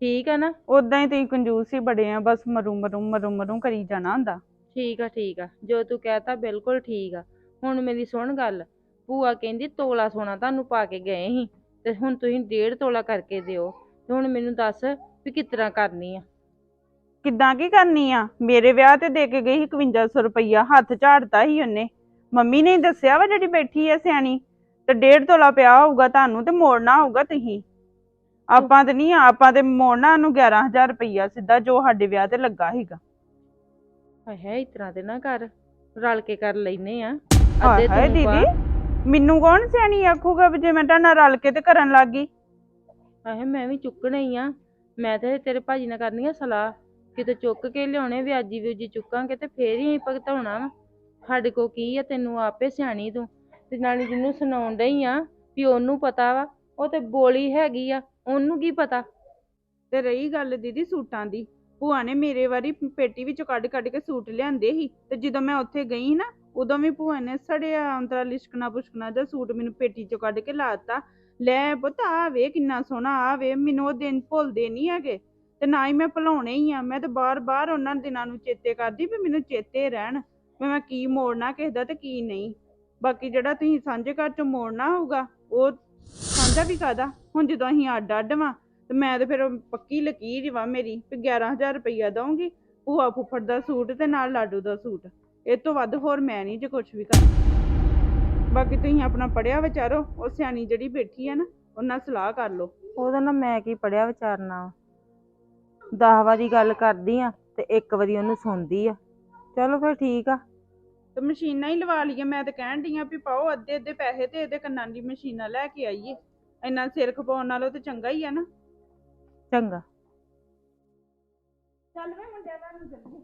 ਠੀਕ ਆ ਨਾ? ਉਦਾਂ ਹੀ ਤੁਸੀਂ ਕੰਜੂਸ ਹੀ ਬੜੇ ਆ ਬਸ ਮਰੂ ਮਰੂ ਮਰੂ ਮਰੂ ਕਰੀ ਜਾਣਾ ਹੁੰਦਾ। ਠੀਕ ਆ ਠੀਕ ਆ। ਜੋ ਤੂੰ ਕਹਿਤਾ ਬਿਲਕੁਲ ਠੀਕ ਆ। ਹੁਣ ਮੇਰੀ ਸੁਣ ਗੱਲ। ਭੂਆ ਕਹਿੰਦੀ ਤੋਲਾ ਸੋਨਾ ਤੁਹਾਨੂੰ ਪਾ ਕੇ ਗਏ ਸੀ ਤੇ ਹੁਣ ਤੁਸੀਂ ਡੇਢ ਤੋਲਾ ਕਰਕੇ ਦਿਓ। ਤੇ ਹੁਣ ਮੈਨੂੰ ਦੱਸ ਵੀ ਕਿਸ ਤਰ੍ਹਾਂ ਕਰਨੀ ਆ? ਕਿੱਦਾਂ ਕੀ ਕਰਨੀ ਆ? ਮੇਰੇ ਵਿਆਹ ਤੇ ਦੇ ਕੇ ਗਈ ਸੀ 5100 ਰੁਪਈਆ ਹੱਥ ਝਾੜਤਾ ਸੀ ਉਹਨੇ। ਮੰਮੀ ਨੇ ਹੀ ਦੱਸਿਆ ਵਾ ਜਿਹੜੀ ਬੈਠੀ ਐ ਸਿਆਣੀ। ਤੇ ਡੇਢ ਤੋਲਾ ਪਿਆ ਹੋਊਗਾ ਤੁਹਾਨੂੰ ਤੇ ਮੋੜਨਾ ਹੋਊਗਾ ਤੁਸੀਂ। ਆਪਾਂ ਤੇ ਨਹੀਂ ਆਪਾਂ ਤੇ ਮੋੜਨਾ ਉਹਨੂੰ 11000 ਰੁਪਈਆ ਸਿੱਧਾ ਜੋ ਸਾਡੇ ਵਿਆਹ ਤੇ ਲੱਗਾ ਸੀਗਾ। ਹਾਏ ਹਾਏ ਤਰ੍ਹਾਂ ਤੇ ਨਾ ਕਰ ਰਲ ਕੇ ਕਰ ਲੈਨੇ ਆ। ਹਾਏ ਤੂੰ ਪਾ ਦੀਦੀ ਮੈਨੂੰ ਕੌਣ ਸਿਆਣੀ ਆਖੂਗਾ ਵੀ ਜੇ ਮੈਂ ਤੁਹਾਡੇ ਨਾਲ ਰਲ ਕੇ ਤੇ ਕਰਨ ਲੱਗ ਗਈ? ਹਾਏ ਮੈਂ ਵੀ ਚੁੱਕਣਾ ਹੀ ਆ। ਮੈਂ ਤੇ ਤੇਰੇ ਭਾਜੀ ਨਾਲ ਕਰਨੀ ਆ ਸਲਾਹ। ਕਿਤੇ ਚੁੱਕ ਕੇ ਲਿਆਉਣੇ ਵਿਆਜੀ ਵਿਊਜੀ ਚੁੱਕਾਂਗੇ ਤੇ ਫੇਰ ਹੀ ਅਸੀਂ ਭਗਤਾਉਣਾ ਵਾ। ਸਾਡੇ ਕੋ ਕੀ ਆ ਤੈਨੂੰ ਆਪੇ ਸਿਆਣੀ ਤੂੰ। ਤੇ ਨਾਲੇ ਜਿਹਨੂੰ ਸੁਣਾਉਣ ਡਈ ਆ ਵੀ ਉਹਨੂੰ ਪਤਾ ਵਾ ਉਹ ਤੇ ਬੋਲੀ ਹੈਗੀ ਆ। ਉਹਨੂੰ ਕੀ ਪਤਾ? ਤੇ ਰਹੀ ਗੱਲ ਦੀਦੀ ਸੂਟਾਂ ਦੀ। ਭੂਆ ਨੇ ਮੇਰੇ ਵਾਰੀ ਪੇਟੀ ਵਿੱਚੋਂ ਕੱਢ ਕੱਢ ਕੇ ਸੂਟ ਲਿਆਂਦੇ ਸੀ ਤੇ ਜਦੋਂ ਮੈਂ ਉੱਥੇ ਗਈ ਨਾ, ਉਦੋਂ ਵੀ ਭੂਆ ਨੇ ਸੜਿਆ ਅੰਤਰਾ ਲਿਸ਼ਕਣਾ ਪੁਸ਼ਕਣਾ ਦਾ ਸੂਟ ਮੈਨੂੰ ਪੇਟੀ ਚੋਂ ਕੱਢ ਕੇ ਲਾਤਾ ਲੈ ਪੁੱਤ, ਆ ਵੇ ਕਿੰਨਾ ਸੋਹਣਾ, ਆ ਵੇ ਮੈਨੂੰ ਉਹ ਦਿਨ ਭੁੱਲਦੇ ਨਹੀਂ ਹੈਗੇ। ਤੇ ਨਾ ਹੀ ਮੈਂ ਭੁਲਾਉਣੇ ਹੀ ਆ। ਮੈਂ ਤੇ ਬਾਰ-ਬਾਰ ਉਹਨਾਂ ਦਿਨਾਂ ਨੂੰ ਚੇਤੇ ਕਰਦੀ ਵੀ ਮੈਨੂੰ ਚੇਤੇ ਰਹਿਣ ਵੀ ਮੈਂ ਕੀ ਮੋੜਨਾ ਕਿਸੇ ਦਾ ਤੇ ਕੀ ਨਹੀਂ। ਬਾਕੀ ਜਿਹੜਾ ਤੁਸੀਂ ਸਾਂਝੇ ਘਰ ਚੋਂ ਮੋੜਨਾ ਹੋਊਗਾ, ਉਹ ਸਾਂਝਾ ਵੀ ਕਾਦਾ ਹੁਣ ਜਦੋਂ ਅਸੀਂ ਅੱਡ ਅੱਡ ਵਾਂ ਤੇ ਮੈਂ ਤੇ ਫਿਰ ਪੱਕੀ ਲਕੀਰ ਹੀ ਵਾ ਮੇਰੀ ਵੀ 11000 ਰੁਪਈਆ ਦਊਂਗੀ ਭੂਆ ਫੁੱਫੜ ਦਾ ਸੂਟ ਤੇ ਨਾਲ ਲਾਡੂ ਦਾ ਸੂਟ। ਇਹ ਤੋਂ ਵੱਧ ਹੋਰ ਮੈਂ ਨਹੀਂ ਜੇ ਕੁਝ ਵੀ ਕਰਨਾ ਬਾਕੀ ਤੁਸੀਂ ਆਪਣਾ ਪੜਿਆ ਵਿਚਾਰੋ ਉਹ ਸਿਆਣੀ ਜਿਹੜੀ ਬੈਠੀ ਆ ਨਾ ਉਹਨਾਂ ਸਲਾਹ ਕਰ ਲਓ। ਉਹਦਾ ਨਾ ਮੈਂ ਕੀ ਪੜਿਆ ਵਿਚਾਰਨਾ ਵਾ। ਦਸ ਵਾਰੀ ਗੱਲ ਕਰਦੀ ਆ ਤੇ ਇੱਕ ਵਾਰੀ ਉਹਨੂੰ ਸੁਣਦੀ ਆ। ਚਲੋ ਫਿਰ ਠੀਕ ਆ। ਤੇ ਮਸ਼ੀਨਾਂ ਹੀ ਲਵਾ ਲਈਏ ਮੈਂ ਤਾਂ ਕਹਿਣ ਡਈ ਆ ਵੀ ਪਾਓ ਅੱਧੇ ਅੱਧੇ ਪੈਸੇ ਤੇ ਇਹਦੇ ਕੰਨਾਂ ਦੀ ਮਸ਼ੀਨਾਂ ਲੈ ਕੇ ਆਈਏ। ਇੰਨਾ ਸਿਰ ਖਪਾਉਣ ਨਾਲੋਂ ਤੇ ਚੰਗਾ ਹੀ ਆ ਨਾ। ਚੰਗਾ। ਚੱਲ ਵੇ ਮੁੰਡਿਆ ਤੁਹਾਨੂੰ ਚੱਲੀਏ।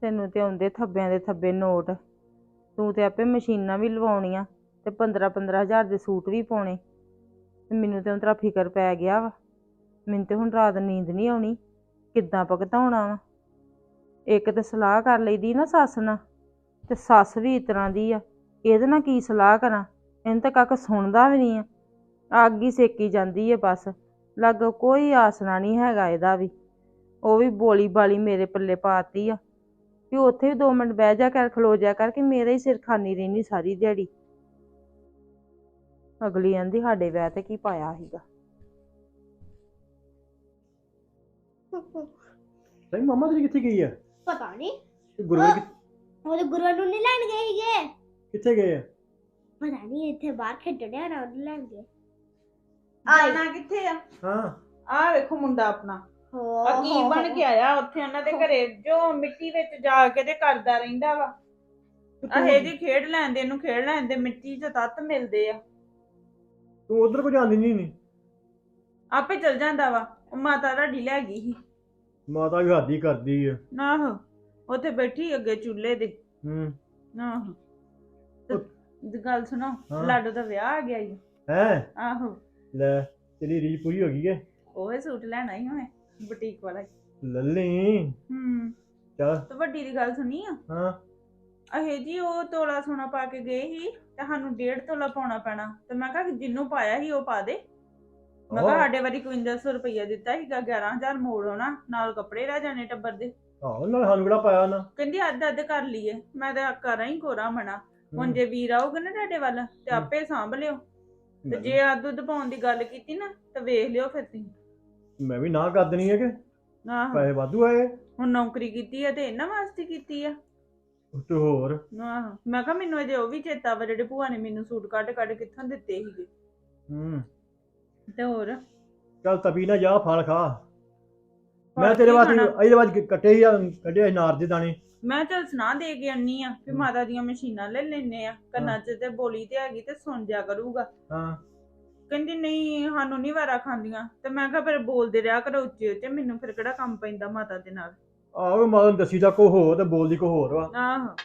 ਤੈਨੂੰ ਤੇ ਆਉਂਦੇ ਥੱਬਿਆਂ ਦੇ ਥੱਬੇ ਨੋਟ। ਤੂੰ ਤੇ ਆਪੇ ਮਸ਼ੀਨਾਂ ਵੀ ਲਵਾਉਣੀਆਂ ਤੇ 15 15000 ਦੇ ਸੂਟ ਵੀ ਪਾਉਣੇ। ਤੇ ਮੈਨੂੰ ਤੇ ਤੇਰਾ ਫਿਕਰ ਪੈ ਗਿਆ ਵਾ। ਮੈਨੂੰ ਤੇ ਹੁਣ ਰਾਤ ਨੀਂਦ ਨਹੀਂ ਆਉਣੀ। ਕਿੱਦਾਂ ਭਗਤਾਉਣਾ ਵਾ? ਇੱਕ ਤੇ ਸਲਾਹ ਕਰ ਲਈਦੀ ਨਾ ਸੱਸ ਨਾਲ ਤੇ ਸੱਸ ਵੀ ਇਸ ਤਰ੍ਹਾਂ ਦੀ ਆ। ਇਹਦੇ ਨਾਲ ਕੀ ਸਲਾਹ ਕਰਾਂ? ਇਹਨੂੰ ਤਾਂ ਕੱਖ ਸੁਣਦਾ ਵੀ ਨਹੀਂ ਆ। ਅੱਗ ਹੀ ਸੇਕੀ ਜਾਂਦੀ ਹੈ ਬਸ। ਲੱਗ ਕੋਈ ਆਸਰਾ ਨਹੀਂ ਹੈਗਾ ਇਹਦਾ ਵੀ। ਉਹ ਵੀ ਬੋਲੀ ਬਾਲੀ ਮੇਰੇ ਪੱਲੇ ਪਾਤੀ ਆ। ਵੀ ਉੱਥੇ ਵੀ 2 ਮਿੰਟ ਬਹਿ ਜਾ ਕਰ ਖਲੋ ਜਾ ਕਰ ਕਿ ਮੇਰਾ ਹੀ ਸਿਰ ਖਾਨੀ ਰਹਿਣੀ ਸਾਰੀ ਦਿਹਾੜੀ। ਅਗਲੀ ਆਂਦੀ ਸਾਡੇ ਵਿਆਹ ਤੇ ਕੀ ਪਾਇਆ ਸੀਗਾ? ਸਹੀ ਮੰਮਾ ਤੇਰੀ ਕਿੱਥੇ ਗਈ ਆ? ਪਤਾ ਨਹੀਂ ਗੁਰੂ ਉਹਦੇ ਗੁਰੂ ਨੂੰ ਨਹੀਂ ਲੈਣ ਗਏ ਸੀਗੇ। ਕਿੱਥੇ ਗਏ ਆ? ਪਤਾ ਨਹੀਂ ਇੱਥੇ ਬਾਹਰ ਖੇਡਣਿਆ ਨਾ ਉਹਨੂੰ ਲੈਣ ਗਏ। ਜਾਣਾ ਕਿੱਥੇ ਆ? ਹਾਂ। ਆ ਵੇਖੋ ਮੁੰਡਾ ਆਪਣਾ। ਹੋ ਆ ਕੀ ਬਣ ਕੇ ਆਇਆ ਉੱਥੇ ਉਹਨਾਂ ਦੇ ਘਰੇ ਜੋ ਮਿੱਟੀ ਵਿੱਚ ਜਾ ਕੇ ਤੇ ਕਰਦਾ ਰਹਿੰਦਾ ਵਾ। ਆਹੇ ਜੀ ਖੇਡ ਲੈਂਦੇ ਇਹਨੂੰ ਖੇਡ ਲੈਂਦੇ ਮਿੱਟੀ 'ਚ ਤੱਤ ਮਿਲਦੇ ਆ। ਤੂੰ ਉਧਰ ਕੋ ਜਾਂਦੀ ਨਹੀਂ ਨੀ ਆਪੇ ਚਲ ਜਾਂਦਾ ਵਾ ਉਹ ਮਾਤਾ ਤੁਹਾਡੀ ਲੈ ਗਈ ਸੀ। ਮਾਤਾ ਵੀ ਹਾਦੀ ਕਰਦੀ ਆ। ਆਹੋ ਉੱਥੇ ਬੈਠੀ ਅੱਗੇ ਚੁੱਲ੍ਹੇ ਦੇ ਹੂੰ। ਆਹੋ ਤੇ ਗੱਲ ਸੁਣੋ ਹਾਂ। ਲਾਡੋ ਦਾ ਵਿਆਹ ਆ ਗਿਆ ਈ। ਹੈ? ਆਹੋ। ਲੈ ਤੇਰੀ ਰੀਝ ਪੂਰੀ ਹੋ ਗਈ ਏ? ਉਹੇ ਸੂਟ ਲੈਣਾ ਹੀ ਹੋਏ ਬੁਟੀਕ ਵਾਲਾ। ਲੱਲੀ। ਹੂੰ। ਚੱਲ। ਤੇ ਵੱਡੀ ਦੀ ਗੱਲ ਸੁਣੀ ਆ? ਹਾਂ। ਅਹੇ ਜੀ ਉਹ ਤੋਲਾ ਸੋਨਾ ਪਾ ਕੇ ਗਏ ਸੀ ਤੇ ਸਾਨੂੰ ਡੇਢ ਤੋਲਾ ਪਾਉਣਾ ਪੈਣਾ। ਤੇ ਮੈਂ ਕਿਹਾ ਕਿ ਜਿੰਨੂੰ ਪਾਇਆ ਸੀ ਉਹ ਪਾ ਦੇ। ਮੈਂ ਕਿਹਾ ਆਹੋ। ਸਾਡੇ ਵਾਰੀ 5100 ਰੁਪਈਆ ਦਿੱਤਾ ਸੀਗਾ 11000 ਮੋੜ ਆਉਣਾ ਨਾਲ ਕੱਪੜੇ ਰਹਿ ਜਾਣੇ ਟੱਬਰ ਦੇ। ਨਾਲ ਸਾਨੂੰ ਕਿਹੜਾ ਪਾਇਆ ਨਾ ਕਹਿੰਦੀ ਅੱਧ ਅੱਧ ਕਰ ਲਈਏ। ਮੈਂ ਤਾਂ ਕਰਾਂ ਹੀ ਕੋਰਾ ਮਣਾ ਹੁਣ। ਜੇ ਵੀਰ ਆਊਗਾ ਨਾ ਤੁਹਾਡੇ ਵੱਲ ਤੇ। ਆਪੇ ਸਾਂਭ ਲਿਓ। ਤੇ ਜੇ ਆ ਦੁੱਧ ਪਾਉਣ ਦੀ ਗੱਲ ਕੀਤੀ ਨਾ ਤਾਂ ਵੇਖ ਲਿਓ ਫਿਰ ਤੁਸੀਂ। ਮੈਂ ਵੀ ਨਾ ਕਰ ਦੇਣੀ ਹੈ ਕਿ ਆਹੋ। ਪੈਸੇ ਵਾਧੂ ਆਏ। ਹੁਣ ਨੌਕਰੀ ਕੀਤੀ ਹੈ ਤੇ ਇਹਨਾਂ ਵਾਸਤੇ ਕੀਤੀ ਆ। ਤੇ ਹੋਰ। ਆਹੋ ਮੈਂ ਕਿਹਾ ਮੈਨੂੰ ਅਜੇ ਉਹ ਵੀ ਚੇਤਾ ਵਾ ਜਿਹੜੇ ਭੂਆ ਨੇ ਮੈਨੂੰ ਸੂਟ ਕੱਢ ਕੱਢ ਕਿੱਥੋਂ ਦਿੱਤੇ ਸੀਗੇ। ਹੂੰ। ਤੇ ਹੋਰ? ਚੱਲ ਨਾ ਜਾ ਫਲ ਖਾ। ਮੈਂ ਤੇਰੇ ਕੀ ਵਾਸਤੇ? ਇਹਦੇ ਬਾਅਦ ਕੱਟੇ ਹੀ ਆ ਕੱਢੇ ਸੀ ਨਾਰ ਦੇ ਦਾਣੇ। ਮੈਂ ਚੱਲ ਸੁਣਾ ਦੇ ਕੇ ਆਨੀ ਆ ਫਿਰ ਮਾਤਾ ਦੀਆਂ ਮਸ਼ੀਨਾਂ ਲੈ ਲੈਨੇ ਆ। ਕੰਨਾਂ 'ਚ ਤੇ ਬੋਲੀ ਤੇ ਹੈਗੀ ਤੇ ਸੁਣ ਜਾ ਕਰੂਗਾ। ਹਾਂ। ਕਹਿੰਦੀ ਨਹੀਂ ਸਾਨੂੰ ਨਹੀਂ ਵਾਰਾ ਖਾਂਦੀਆਂ। ਤੇ ਮੈਂ ਕਿਹਾ ਫਿਰ ਬੋਲਦੇ ਰਿਹਾ ਕਰੋ ਉੱਚੇ ਉੱਚੇ ਮੈਨੂੰ ਫਿਰ ਕਿਹੜਾ ਕੰਮ ਪੈਂਦਾ ਮਾਤਾ ਦੇ ਨਾਲ? ਆਹੋ ਮਾਂ ਦੱਸੀ ਦਾ ਕੋ ਹੋਰ ਤੇ ਬੋਲਦੀ ਕੋ ਹੋਰ ਵਾ। ਆਹੋ।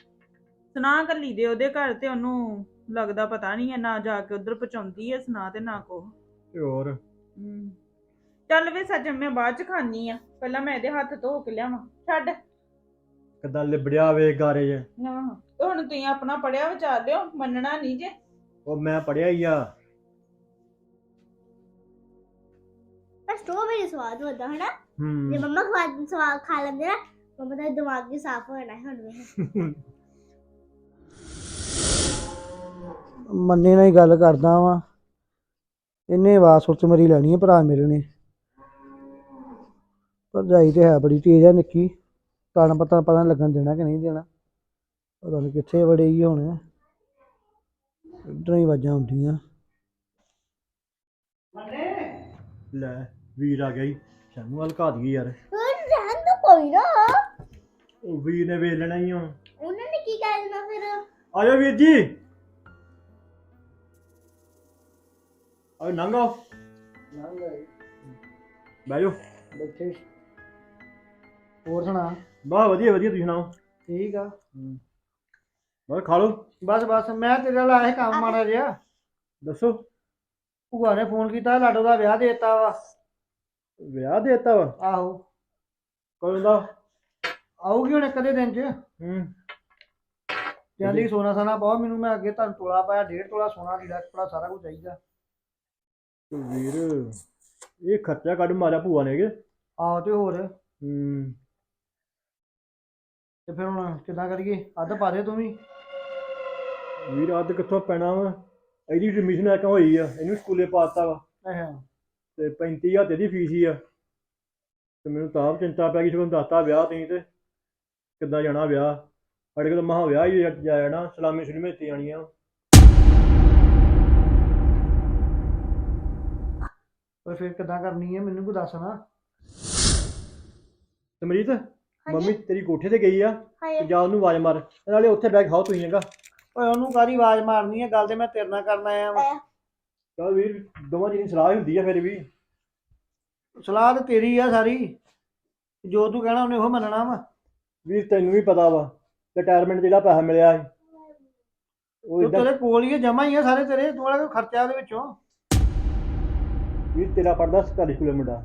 ਸੁਣਾ ਕੱਲੀ ਦੇ ਉਹਦੇ ਘਰ ਤੇ ਉਹਨੂੰ ਲੱਗਦਾ ਪਤਾ ਨਹੀਂ ਹੈ ਨਾ ਜਾ ਕੇ ਉਧਰ ਪਹੁੰਚਾਉਂਦੀ ਹੈ ਸੁਣਾ ਤੇ ਨਾ ਕੋ ਤੇ ਹੋਰ? ਹਮ। ਚੱਲ ਵੇ ਸੱਜਣ ਮੈਂ ਬਾਅਦ ਚ ਖਾਣੀ ਆ ਪਹਿਲਾਂ ਮੈਂ ਇਹਦੇ ਹੱਥ ਧੋ ਕੇ ਲਿਆਵਾਂ ਛੱਡ। ਕਿਦਾਂ ਲਿਬੜਿਆ ਵੇ ਗਾਰੇ ਜੇ? ਤੇ ਹੁਣ ਤੁਸੀਂ ਆਪਣਾ ਪੜਿਆ ਵਿਚਾਰ ਲਿਓ ਮੰਨਣਾ ਨਹੀਂ ਜੇ। ਉਹ ਮੈਂ ਪੜਿਆ ਹੀ ਆ। ਪਰ ਸਟ੍ਰਾਬੇਰੀ ਸਵਾਦ ਹੁੰਦਾ ਹਨਾ? ਜੇ ਹੂੰ ਮੰਮਾ ਖਵਾ ਸਵਾਦ ਖਾ ਲੈਂਦੇ ਨਾ ਮੰਮਾ ਦਾ ਦਿਮਾਗ ਵੀ ਸਾਫ਼ ਹੋ ਜਾਣਾ ਹੁਣ ਵੇਖ ਮੰਨੇ ਨਾਲ ਹੀ ਗੱਲ ਕਰਦਾ ਵਾਂ। ਇਹਨੇ ਆਵਾਜ਼ ਸੁਰਤ ਮੇਰੀ ਲੈਣੀ ਹੈ ਭਰਾ ਮੇਰੇ ਨੇ। ਭਰਜਾਈ ਤੇ ਹੈ ਬੜੀ ਤੇਜ਼ ਆ ਨਿੱਕੀ। ਤਾਂ ਪਤਾ ਪਤਾ ਨੀ ਲੱਗਣ ਦੇਣਾ ਕਿ ਨਹੀਂ ਦੇਣਾ। ਪਤਾ ਨਹੀਂ ਕਿੱਥੇ ਵੜੇ ਹੀ ਹੁਣ ਇੱਧਰੋਂ ਹੀ ਆਵਾਜ਼ਾਂ ਹੁੰਦੀਆਂ ਲੈ ਵੀਰ ਆ ਗਿਆ ਸਾਨੂੰ ਹਲਕਾ ਦਈਏ ਯਾਰ। ਰਹਿਣ ਤਾਂ ਕੋਈ ਨਾ। ਉਹ ਵੀਰ ਨੇ ਵੇਚ ਲੈਣਾ ਹੀ ਹੁਣ। ਉਹਨਾਂ ਨੇ ਕੀ ਕਹਿ ਦੇਣਾ ਫਿਰ? ਆ ਵੀਰ ਜੀ। ਆ ਨੰਗੋ ਬਹਿ ਜਾਓ। ਬੈਠੇ। ਹੋਰ ਸੁਣਾ? ਬਾ ਵਧੀਆ ਵਧੀਆ ਤੁਸੀਂ ਸੁਣਾਓ? ਠੀਕ ਆ। ਬਸ ਖਾ ਲਓ। ਬਸ ਬਸ ਮੈਂ ਤੇਰੇ ਨਾਲ ਆਇਆ ਸੀ ਕੰਮ ਮਾੜਾ ਜਿਹਾ। ਦੱਸੋ। ਭੂਆ ਨੇ ਫੋਨ ਕੀਤਾ ਲਾਡੋ ਦਾ ਵਿਆਹ ਦਿੱਤਾ ਵਾ। ਵਿਆਹ ਦਿੱਤਾ ਵਾ? ਆਹੋ। ਕਦੋਂ ਦਾ? ਆਊਗੀ ਹੁਣ ਇੱਕ ਅੱਧੇ ਦਿਨ ਚ। ਹੂੰ। ਕਹਿੰਦੀ ਸੋਨਾ ਸਾਨਾ ਪਾਓ ਮੈਨੂੰ ਮੈਂ ਅੱਗੇ ਤੁਹਾਨੂੰ ਤੋਲਾ ਪਾਇਆ ਡੇਢ ਤੋਲਾ ਸੋਨਾ ਲੀੜਾ ਕੱਪੜਾ ਸਾਰਾ ਕੁਝ ਚਾਹੀਦਾ। ਤੇ ਵੀਰ ਇਹ ਖਰਚਾ ਕੱਢ ਮਾਰਿਆ ਭੂਆ ਨੇ ਕਿ ਆਹੋ ਤੇ ਹੋਰ। ਹੂੰ। ਤੇ ਫਿਰ ਹੁਣ ਕਿੱਦਾਂ ਕਰੀਏ? ਅੱਧ ਪਾ ਦੇ ਤੂੰ ਵੀ। ਵੀਰ ਅੱਧ ਕਿੱਥੋਂ ਪੈਣਾ ਵਾ? ਇਹਦੀ ਐਡਮਿਸ਼ਨ ਆ ਹੋਈ ਆ ਇਹਨੂੰ ਸਕੂਲੇ ਪਾਤਾ ਵਾ। ਅੱਛਾ। ਤੇ 35000 ਇਹਦੀ ਫੀਸ ਹੀ ਆ। ਤੇ ਮੈਨੂੰ ਤਾਂ ਆਪ ਚਿੰਤਾ ਪੈ ਗਈ ਸਗੋਂ ਦੱਸਤਾ ਵਿਆਹ ਤੁਸੀਂ ਤੇ ਕਿੱਦਾਂ ਜਾਣਾ ਵਿਆਹ। ਸਾਡੇ ਕੋਲ ਮਹਾ ਵਿਆਹ ਹੀ ਜਾ ਜਾਣਾ ਸਲਾਮੀ ਸੁਲਮੇ ਇੱਥੇ ਜਾਣੀਆਂ। ਪਰ ਫਿਰ ਕਿੱਦਾਂ ਕਰਨੀ ਹੈ ਮੈਨੂੰ ਕੋਈ ਦੱਸ ਨਾ। ਸਮਰੀਤ? ਮੰਮੀ ਤੇਰੀ ਕੋਠੇ ਤੇ ਗਈ ਆ। ਹਾਏ। ਤੇ ਜਾ ਉਹਨੂੰ ਆਵਾਜ਼ ਮਾਰ। ਤੇ ਨਾਲੇ ਉੱਥੇ ਬੈਗ ਖਾਓ ਤੁਸੀਂ ਹੈਗਾ ਓਏ ਉਹਨੂੰ ਕਾਦੀ ਆਵਾਜ਼ ਮਾਰਨੀ ਹੈ ਗੱਲ ਤੇ ਮੈਂ ਤੇਰੇ ਨਾਲ ਕਰਨ ਆਇਆ ਵਾਂ। ਚਲ ਵੀਰ ਦੋਵਾਂ ਜੀ ਦੀ ਸਲਾਹ ਹੀ ਹੁੰਦੀ ਆ ਫਿਰ ਵੀ। ਸਲਾਹ ਤੇ ਤੇਰੀ ਆ ਸਾਰੀ। ਜੋ ਤੂੰ ਕਹਿਣਾ ਉਹਨੇ ਉਹ ਮੰਨਣਾ ਵਾ। ਵੀਰ ਤੈਨੂੰ ਵੀ ਪਤਾ ਵਾ ਰਿਟਾਇਰਮੈਂਟ ਜਿਹੜਾ ਪੈਸਾ ਮਿਲਿਆ ਸੀ। ਉਹ ਤੇ ਇਦਾਂ ਤੇਰੇ ਕੋਲ ਹੀ ਜਮਾ ਹੀ ਆ ਸਾਰੇ ਤੇਰੇ। ਤੂੰ ਵਾਲਾ ਕੋਈ ਖਰਚਾ ਉਹਦੇ ਵਿੱਚੋਂ। ਵੀਰ ਤੇਰਾ ਪੜਦਾ ਸਰਕਾਰੀ ਸਕੂਲੇ ਮੁੰਡਾ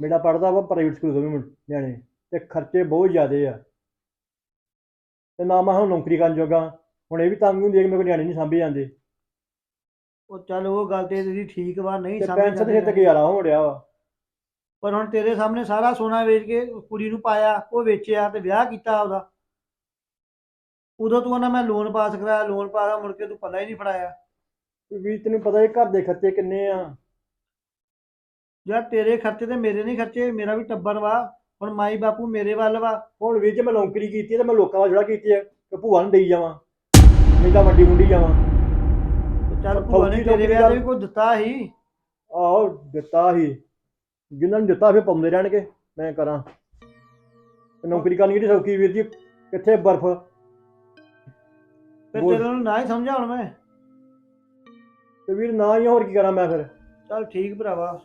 ਮੇਰਾ ਪੜਦਾ ਵਾ ਪ੍ਰਾਈਵੇਟ ਸਕੂਲ ਦੇ ਮੁੰਡੇ ਨਿਆਣੇ। ਤੇ ਖਰਚੇ ਬਹੁਤ ਜ਼ਿਆਦੇ ਆ। ਤੇ ਨਾ ਮੈਂ ਹੁਣ ਨੌਕਰੀ ਕਰਨ ਜੋਗਾ ਹੁਣ ਇਹ ਵੀ ਤੰਗ ਹੁੰਦੀ ਹੈ ਕਿ ਮੇਰੇ ਕੋਲ ਨਿਆਣੇ ਨਹੀਂ ਸਾਂਭੇ ਜਾਂਦੇ। ਉਹ ਚੱਲ ਉਹ ਗੱਲ ਤੇ ਤੇਰੀ ਠੀਕ ਵਾ ਨਹੀਂ ਤੇ ਸਮਝ ਪੈਨਸ਼ਨ ਤੇ ਜਾਂਦੇ। ਤੇ ਗੁਜ਼ਾਰਾ ਹੋ ਰਿਹਾ ਵਾ। ਪਰ ਹੁਣ ਤੇਰੇ ਸਾਹਮਣੇ ਸਾਰਾ ਸੋਨਾ ਵੇਚ ਕੇ ਕੁੜੀ ਨੂੰ ਪਾਇਆ ਉਹ ਵੇਚਿਆ ਤੇ ਵਿਆਹ ਕੀਤਾ ਉਹਦਾ। ਉਦੋਂ ਤੂੰ ਉਹਨਾਂ ਮੈਂ ਲੋਨ ਪਾਸ ਕਰਾਇਆ ਲੋਨ ਪਾਸ ਮੁੜ ਕੇ ਤੂੰ ਪੱਲਾ ਹੀ ਨਹੀਂ ਫੜਾਇਆ। ਵੀ ਤੈਨੂੰ ਪਤਾ ਇਹ ਘਰ ਦੇ ਖਰਚੇ ਕਿੰਨੇ ਆ। ਯਾਰ ਤੇਰੇ ਖਰਚੇ ਤੇ ਮੇਰੇ ਨਹੀਂ ਖਰਚੇ ਮੇਰਾ ਵੀ ਟੱਬਰ ਵਾ। ਹੁਣ ਮਾਈ ਬਾਪੂ ਮੇਰੇ ਵੱਲ ਵਾ ਹੁਣ ਜੇ ਮੈਂ ਨੌਕਰੀ ਕੀਤੀ ਹੈ ਤੇ ਮੈਂ ਲੋਕਾਂ ਦਾ ਜਿਹੜਾ ਕੀਤੀ ਹੈ ਕਿ ਭੂਆ ਨੂੰ ਦੇਈ ਜਾਵਾਂ ਨਹੀਂ ਤਾਂ ਵੱਡੀ ਮੁੰਡੀ ਜਾਵਾਂ। ਤੇ ਚੱਲ ਭੂਆ ਨੇ ਤੇਰੇ ਵਿਆਹ ਤੇ ਦਾ- ਵੀ ਕੋਈ ਦਿੱਤਾ ਸੀ? ਆਹੋ ਦਿੱਤਾ ਹੀ ਜਿਨ੍ਹਾਂ ਨੂੰ ਦਿੱਤਾ ਫਿਰ ਪਾਉਂਦੇ ਰਹਿਣਗੇ ਮੈਂ ਕਰਾਂ। ਤੇ ਨੌਕਰੀ ਕਰਨੀ ਕਿਹੜੀ ਸੌਖੀ ਵੀਰ ਜੀ ਕਿੱਥੇ ਬਰਫ਼? ਫਿਰ ਬੋਲ। ਤੇਰੇ ਨੂੰ ਨਾ ਹੀ ਸਮਝਾ ਹੁਣ ਮੈਂ। ਤੇ ਵੀਰ ਨਾ ਹੀ ਹੋਰ ਕੀ ਕਰਾਂ ਮੈਂ ਫਿਰ? ਚੱਲ ਠੀਕ ਭਰਾਵਾ।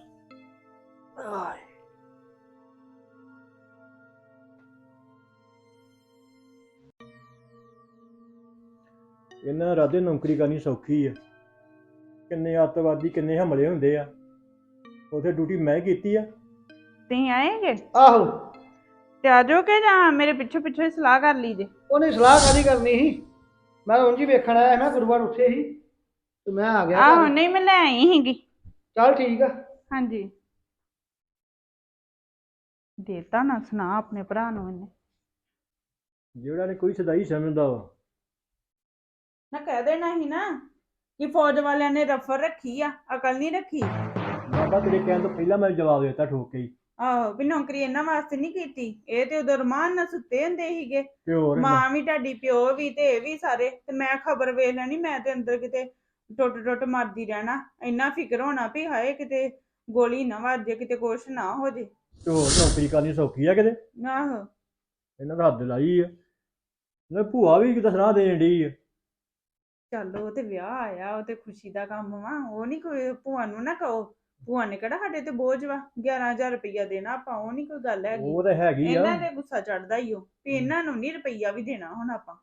ਇਹਨਾਂ ਰਾਦੇ ਨੌਕਰੀ ਕਰਨੀ ਸੌਖੀ ਆ। ਕਿੰਨੇ ਅੱਤਵਾਦੀ ਕਿੰਨੇ ਹਮਲੇ ਹੁੰਦੇ ਆ। ਉਥੇ ਡਿਊਟੀ ਮੈਂ ਕੀਤੀ ਆ। ਤੁਸੀਂ ਆਏਗੇ? ਆਹੋ। ਤੇ ਆ ਜਾਓ ਕਿ ਜਾਂ ਮੇਰੇ ਪਿੱਛੇ ਪਿੱਛੇ ਸਲਾਹ ਕਰ ਲੀਜੇ ਉਹਨੇ ਸਲਾਹ ਕਾਦੀ ਕਰਨੀ ਸੀ? ਮੈਂ ਉਂਝ ਹੀ ਵੇਖਣ ਆਇਆ ਮੈਂ ਗੁਰੂਵਾਰ ਉੱਥੇ ਸੀ। ਤੇ ਮੈਂ ਆ ਗਿਆ ਆਹੋ। ਨਹੀਂ ਮੈਂ ਲੈ ਆਈ ਸੀਗੀ। ਚੱਲ ਠੀਕ ਆ। ਹਾਂਜੀ। ਦੇਤਾ ਨਾ ਸੁਣਾ ਆਪਣੇ ਭਰਾ ਨੂੰ ਇਹਨੇ। ਜਿਹੜਾ ਨੇ ਕੋਈ ਸਦਾਈ ਸਮਝਦਾ ਵਾ। ਨਾ ਕਹਿ ਦੇਣਾ ਸੀ ਨਾ ਕਿ ਫੌਜ ਵਾਲਿਆਂ ਨੇ ਰਫਰ ਰੱਖੀ ਆ ਅਕਲ ਨਹੀਂ ਰੱਖੀ। ਬਾਬਾ ਤੇਰੇ ਕਹਿਣ ਤੋਂ ਪਹਿਲਾਂ ਮੈਂ ਜਵਾਬ ਦੇ ਦਿੱਤਾ ਠੋਕ ਕੇ ਹੀ। ਆਹੋ ਵੀ ਨੌਕਰੀ ਇਹਨਾਂ ਵਾਸਤੇ ਨਹੀਂ ਕੀਤੀ। ਇਹ ਤੇ ਉਦੋਂ ਰਮਾਨ ਨਾਲ ਸੁੱਤੇ ਹੁੰਦੇ ਸੀਗੇ। ਤੇ ਹੋਰ ਮਾਂ ਵੀ ਤੁਹਾਡੀ ਪਿਓ ਵੀ ਤੇ ਇਹ ਵੀ ਸਾਰੇ। ਤੇ ਮੈਂ ਖਬਰ ਵੇਖ ਲੈਣੀ ਮੈਂ ਤੇ ਅੰਦਰ ਕਿਤੇ ਟੁੱਟ ਟੁੱਟ ਮਰਦੀ ਰਹਿਣਾ। ਇੰਨਾ ਫਿਕਰ ਹੋਣਾ ਵੀ ਹਾਏ ਕਿਤੇ ਗੋਲੀ ਨਾ ਵੱਜੇ ਕਿਤੇ ਕੁਛ ਨਾ ਹੋ ਜੇ। ਤੇ ਹੋਰ ਨੌਕਰੀ ਕਰਨੀ ਸੌਖੀ ਆ ਕਿਤੇ। ਆਹੋ। ਇਹਨਾਂ ਦਾ ਹੱਦ ਲਾਈ ਆ। ਨਾ ਭੂਆ ਵੀ ਕਿਤੇ ਸੁਣਾ ਦੇਣ ਡਈ ਆ। ਚੱਲ ਉਹ ਤੇ ਵਿਆਹ ਆਇਆ ਉਹ ਤੇ ਖੁਸ਼ੀ ਦਾ ਕੰਮ ਵਾ ਉਹ ਨਹੀਂ ਕੋਈ ਭੂਆ ਨੂੰ ਨਾ ਕਹੋ ਭੂਆ ਨੇ ਕਿਹੜਾ ਸਾਡੇ ਤੇ ਬੋਝ ਵਾ 11000 ਰੁਪਈਆ ਦੇਣਾ ਆਪਾਂ ਉਹ ਨਹੀਂ ਕੋਈ ਗੱਲ ਹੈਗੀ। ਉਹ ਤਾਂ ਹੈਗੀ ਆ। ਇਹਨਾਂ ਦੇ ਗੁੱਸਾ ਚੜਦਾ ਹੀ ਉਹ ਵੀ ਇਹਨਾਂ ਨੂੰ ਨਹੀਂ ਰੁਪਈਆ ਵੀ ਦੇਣਾ ਹੁਣ ਆਪਾਂ।